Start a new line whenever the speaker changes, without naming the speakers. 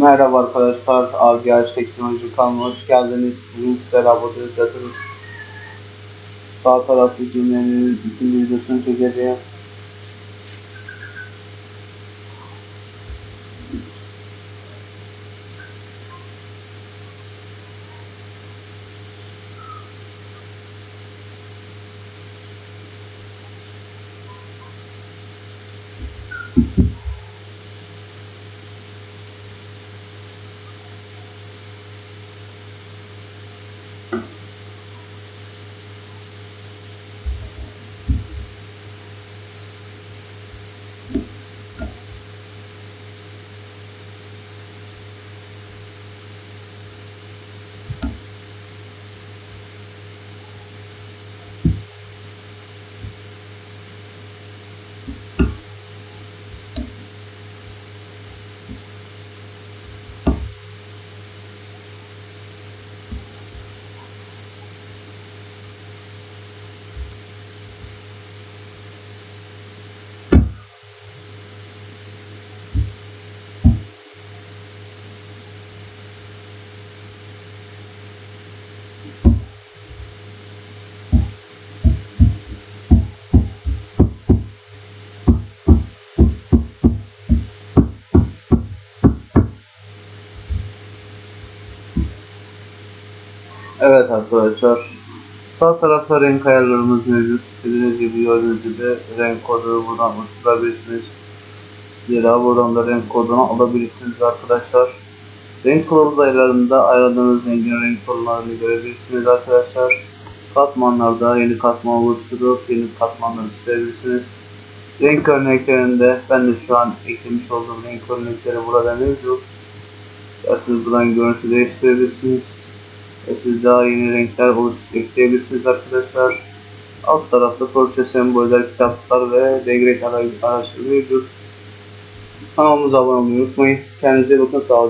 Merhaba arkadaşlar, Argeaç Teknoloji kanalına hoş geldiniz. Bugün sizlerle abone zaten sağ taraftaki cümlenin ikinci videosunu çekeceğim. Evet arkadaşlar, sağ tarafta renk ayarlarımız mevcut. İstediğiniz gibi gördüğünüz gibi renk kodunu buradan oluşturabilirsiniz. Zira buradan da renk kodunu alabilirsiniz arkadaşlar. Renk kılavuz ayarlarında ayarladığınız rengin renk tonlarını görebilirsiniz arkadaşlar. Katmanlarda yeni katman oluşturup yeni katmanları isteyebilirsiniz. Renk örneklerinde ben de şu an eklemiş olduğum renk örnekleri burada mevcut. İsterseniz buradan görüntü değiştirebilirsiniz. Ve siz daha yeni renkler oluşturup ekleyebilirsiniz arkadaşlar. Alt tarafta Torça semboller, kitaplar ve degrek araçları mevcut. Kanalımıza abone olmayı unutmayın. Kendinize bakın. Sağ.